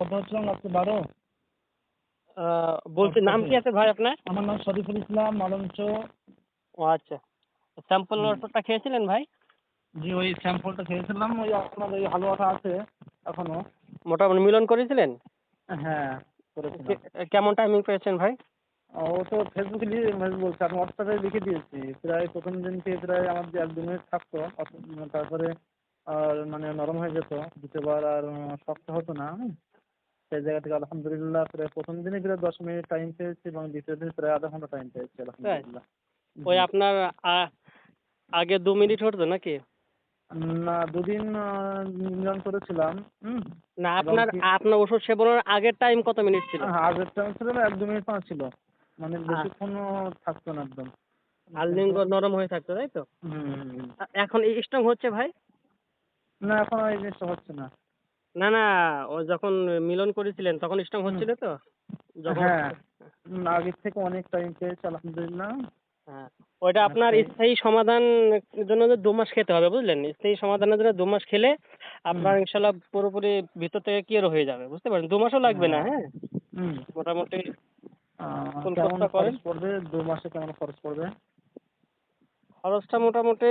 রাত্রে বারো। বলছি নাম কি আছে ভাই আপনার? আমার নাম শরীফুল ইসলাম মালঞ্চ। ও আচ্ছা। স্যাম্পল ওষুধটা খেয়েছিলেন ভাই? জি ওই স্যাম্পলটা খেয়েছিলাম ওই আপনার ওই হালুয়াটা আছে এখনও। মোটামুটি মিলন করেছিলেন? হ্যাঁ কেমন টাইমিং পেয়েছেন ভাই? ও তো ফেসবুকে লিখে বলছে আমি হোয়াটসঅ্যাপে লিখে দিয়েছি। প্রায় প্রথম দিনকে প্রায় আমার যে এক দু মিনিট থাকতো তারপরে আর মানে নরম হয়ে যেত। দ্বিতীয়বার আর শক্ত হতো না। সেই জায়গা থেকে আলহামদুলিল্লাহ প্রায় প্রথম দিনে প্রায় দশ মিনিট টাইম পেয়েছি এবং দ্বিতীয় দিন প্রায় আধা ঘণ্টা টাইম পেয়েছি আলহামদুলিল্লাহ। ওই আপনার আগে দু মিনিট হতো নাকি? না দুদিন মিলন করেছিলাম না আপনার আপনার ওষুধ সেবনের আগের টাইম কত মিনিট ছিল? হ্যাঁ, আগের টাইম ছিল না, এক দু মিনিট পাঁচ ছিল মানে বেশিক্ষণও থাকতো না একদম। আললিঙ্গ নরম হয়ে থাকতো তাই তো? এখন স্ট্রং হচ্ছে ভাই? না এখন আর এই জিনিসটা হচ্ছে না। না না ও যখন মিলন করেছিলেন তখন স্ট্রং হচ্ছিল তো? হ্যাঁ আগের থেকে অনেক টাইম পেয়েছি আলহামদুলিল্লাহ। হ্যাঁ ওইটা আপনার আচ্ছা। স্থায়ী সমাধানের জন্য যে দু মাস খেতে হবে বুঝলেন? স্থায়ী সমাধানের জন্য দু মাস খেলে আপনার ইনশাল্লাহ পুরোপুরি ভিতর থেকে ক্লিয়ার হয়ে যাবে বুঝতে পারেন দু মাসও লাগবে না হ্যাঁ। হুম। মোটামুটি কেমন খরচ পড়বে? দু মাসে কেমন খরচ পড়বে? খরচটা মোটামুটি